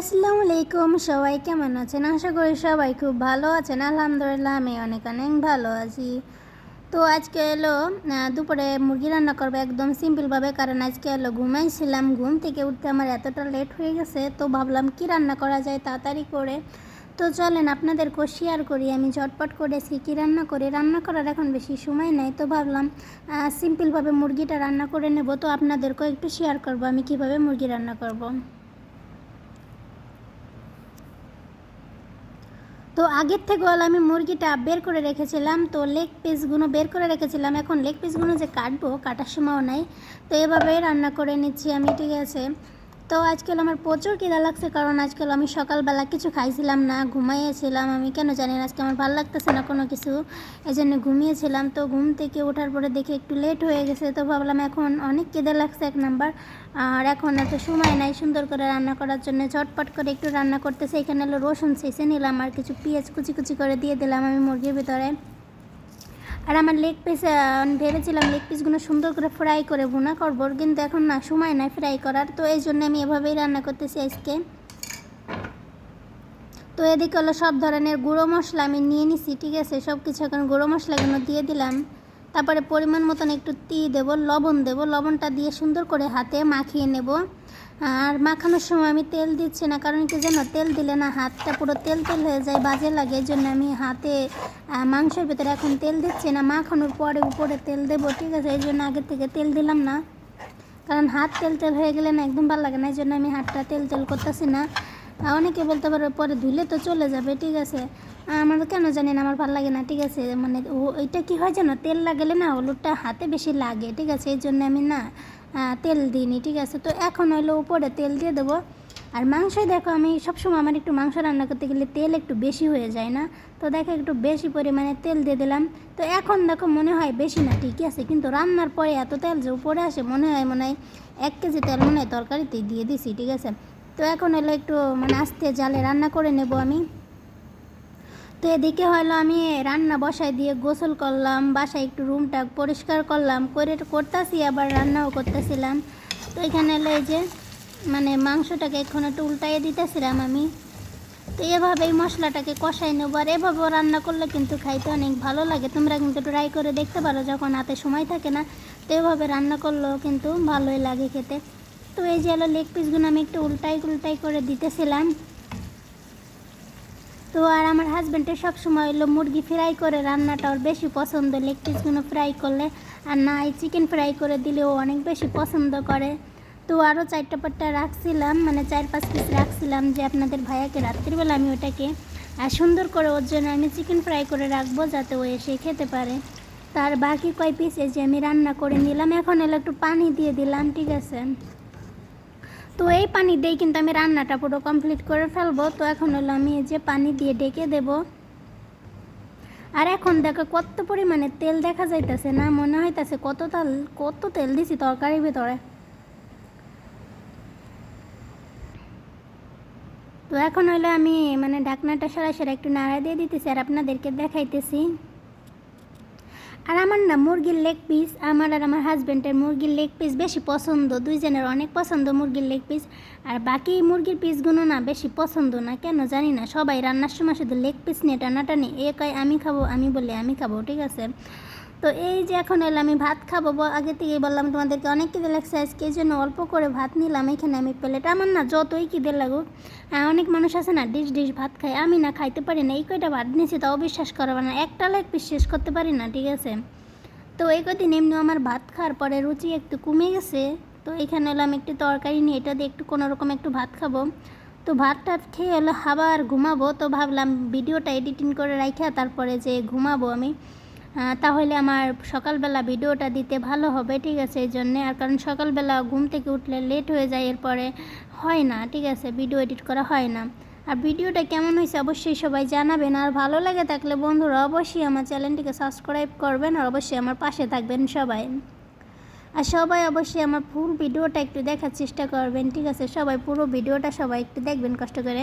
আসসালামু আলাইকুম সবাই কেমন আছেন? আশা করি সবাই খুব ভালো আছেন। আলহামদুলিল্লাহ, আমি অনেক অনেক ভালো আছি। তো আজকে এলো দুপুরে মুরগি রান্না করব একদম সিম্পলভাবে, কারণ আজকে এলো ঘুমাইছিলাম। ঘুম থেকে উঠতে আমার এতটা লেট হয়ে গেছে, তো ভাবলাম কি রান্না করা যায় তাড়াতাড়ি করে। তো চলেন, আপনাদেরকেও শেয়ার করি। আমি ঝটপট করে আজকে কী রান্না করি? রান্না করার এখন বেশি সময় নাই, তো ভাবলাম সিম্পলভাবে মুরগিটা রান্না করে নেব। তো আপনাদেরকেও একটু শেয়ার করব, আমি কীভাবে মুরগি রান্না করব। তো আগের থেকে হল আমি মুরগিটা বের করে রেখেছিলাম, তো লেগ পিসগুলো বের করে রেখেছিলাম। এখন লেগ পিসগুলো যে কাটবো, কাটার সময়ও নাই। তো এভাবেই রান্না করে নিচ্ছি আমি, ঠিক আছে? তো আজকাল আমার প্রচুর খিদা লাগছে, কারণ আজকাল আমি সকালবেলা কিছু খাইছিলাম না, ঘুমাইয়েছিলাম। আমি কেন জানি না, আজকে আমার ভালো লাগতেছে না কোনো কিছু। এই জন্য ঘুমিয়েছিলাম। তো ঘুম থেকে ওঠার পরে দেখে একটু লেট হয়ে গেছে, তো ভাবলাম এখন অনেক খিদে লাগছে এক নাম্বার। আর এখন এত সময় নাই সুন্দর করে রান্না করার জন্য, ঝটপট করে একটু রান্না করতেছে। এখানে হলো রসুন শেষে নিলাম আর কিছু পেঁয়াজ কুচি কুচি করে দিয়ে দিলাম আমি মুরগির ভিতরে। আর আমার লেগ পিস ভেবেছিলাম লেগ পিসগুলো সুন্দর করে ফ্রাই করে ভুনা করব, কিন্তু এখন না, সময় নাই ফ্রাই করার। তো এই জন্য আমি এভাবেই রান্না করতেছি আজকে। তো এদিকে হলো সব ধরনের গুঁড়ো মশলা আমি নিয়ে নিছি, ঠিক আছে? সব কিছু এখন গুঁড়ো মশলাগুলো দিয়ে দিলাম। তারপরে পরিমাণ মতন একটু তি দেবো, লবণ দেবো, লবণটা দিয়ে সুন্দর করে হাতে মাখিয়ে নেব। আর মাখানোর সময় আমি তেল দিচ্ছি না, কারণ কি জানো? তেল দিলে না হাতটা পুরো তেল তেল হয়ে যায়, বাজে লাগে। এই জন্য আমি হাতে মাংসের ভিতরে এখন তেল দিচ্ছি না, মাখানোর পরে উপরে তেল দেবো, ঠিক আছে? এই জন্য আগের থেকে তেল দিলাম না। কারণ হাত তেল তেল হয়ে গেলে না একদম ভালো লাগে না, এই জন্য আমি হাতটা তেল তেল করতেছি না। অনেকে বলতে পারে পরে ধুলে তো চলে যাবে, ঠিক আছে? আমার কেন জানি না, আমার ভালো লাগে না, ঠিক আছে? মানে ওইটা কি হয় জানো? তেল লাগালে না হলুদটা হাতে বেশি লাগে, ঠিক আছে? এই জন্য আমি না তেল দিইনি, ঠিক আছে? তো এখন হলো উপরে তেল দিয়ে দেবো। আর মাংসই দেখো, আমি সবসময় আমার একটু মাংস রান্না করতে গেলে তেল একটু বেশি হয়ে যায় না। তো দেখো, একটু বেশি পরিমাণে তেল দিয়ে দিলাম। তো এখন দেখো, মনে হয় বেশি না ঠিকই আছে? কিন্তু রান্নার পরে এত তেল যে উপরে আসে, মনে হয় মনে হয় এক কেজি তেল মনে হয় তরকারিতেই দিয়ে দিছি, ঠিক আছে? তো এখন হলো একটু মানে আস্তে জালে রান্না করে নেব আমি। তো এদিকে হলো আমি রান্না বসায় দিয়ে গোসল করলাম, বাসায় একটু রুমটা পরিষ্কার করলাম, করে করতেছি, আবার রান্নাও করতেছিলাম। তো এখানে হলো এই যে মানে মাংসটাকে এখন একটু উল্টাইয়ে দিতেছিলাম আমি। তো এভাবেই মশলাটাকে কষাই নেব, আর এভাবেও রান্না করলে কিন্তু খাইতে অনেক ভালো লাগে। তোমরা কিন্তু ট্রাই করে দেখতে পারো, যখন হাতে সময় থাকে না, তো এভাবে রান্না করলেও কিন্তু ভালোই লাগে খেতে। তো এই যে হলো লেগ পিসগুলো আমি একটু উল্টাই উল্টাই করে দিতেছিলাম। তো আর আমার হাজব্যান্ডের সব সময় হলো মুরগি ফ্রাই করে, রান্নাটা ওর বেশি পছন্দ। লেগ পিসগুলো ফ্রাই করলে আর না এই চিকেন ফ্রাই করে দিলে ও অনেক বেশি পছন্দ করে। তো আরও চারটা পাট্টা রাখছিলাম মানে চার পাঁচ পিস রাখছিলাম যে আপনাদের ভাইয়াকে রাত্রিবেলা আমি ওটাকে আর সুন্দর করে ওর জন্য আমি চিকেন ফ্রাই করে রাখব যাতে ও এসে খেতে পারে। তার বাকি কয় পিস এই যে আমি রান্না করে নিলাম, এখন এলো একটু পানি দিয়ে দিলাম, ঠিক আছে? তো এই পানি দিয়ে কিন্তু আমি রান্নাটা পুরো কমপ্লিট করে ফেলব। তো এখন হলো আমি এই যে পানি দিয়ে ডেকে দেব। আর এখন দেখো কত পরিমাণে তেল দেখা যাইতেছে না, মনে হইতাছে কত তেল কত তেল দিছি তরকারির ভিতরে। তো এখন হলো আমি মানে ঢাকনাটা সরাসরি একটু নাড়া দিয়ে দিতেছি আর আপনাদেরকে দেখাইতেছি। আর আমার না মুরগির লেগ পিস আমার আর আমার হাজব্যান্ডের মুরগির লেগ পিস বেশি পছন্দ। দুইজনের অনেক পছন্দ মুরগির লেগ পিস আর বাকি মুরগির পিসগুলো না বেশি পছন্দ না, কেন জানি না। সবাই রান্নার সময় শুধু লেগ পিস নিয়ে টানাটানি। এ কয়, আমি খাব, আমি বলে আমি খাব, ঠিক আছে? তো এই যে এখন এলো আমি ভাত খাব। আগে থেকেই বললাম তোমাদেরকে অনেক খিদে লাগছে আজকে এই জন্য অল্প করে ভাত নিলাম। এখানে আমি প্লেট আমার না যতই খিদে লাগুক আহ, অনেক মানুষ আছে না ডিশ ডিশ ভাত খায় আমি না খাইতে পারি না। এই কয়টা ভাত নিয়েছি তাও বিশ্বাস করবে না। একটা পিস শেষ করতে পারি না ঠিক আছে? তো এই কদিন এমনি আমার ভাত খাওয়ার পরে রুচি একটু কমে গেছে। তো এখানে হলো আমি একটু তরকারি নিয়ে এটা দিয়ে একটু কোনো রকম একটু ভাত খাব। তো ভাত টাত খেয়ে হলো আবার ঘুমাবো তো ভাবলাম ভিডিওটা এডিটিং করে রাখা তারপরে যে ঘুমাবো আমি তাহলে আমার সকালবেলা ভিডিওটা দিতে ভালো হবে, ঠিক আছে? এই জন্যে। আর কারণ সকালবেলা ঘুম থেকে উঠলে লেট হয়ে যায়, এরপরে হয় না, ঠিক আছে? ভিডিও এডিট করা হয় না। আর ভিডিওটা কেমন হয়েছে অবশ্যই সবাই জানাবেন। আর ভালো লাগে থাকলে বন্ধুরা অবশ্যই আমার চ্যানেলটিকে সাবস্ক্রাইব করবেন আর অবশ্যই আমার পাশে থাকবেন সবাই। আর সবাই অবশ্যই আমার ফুল ভিডিওটা একটু দেখার চেষ্টা করবেন, ঠিক আছে? সবাই পুরো ভিডিওটা সবাই একটু দেখবেন কষ্ট করে।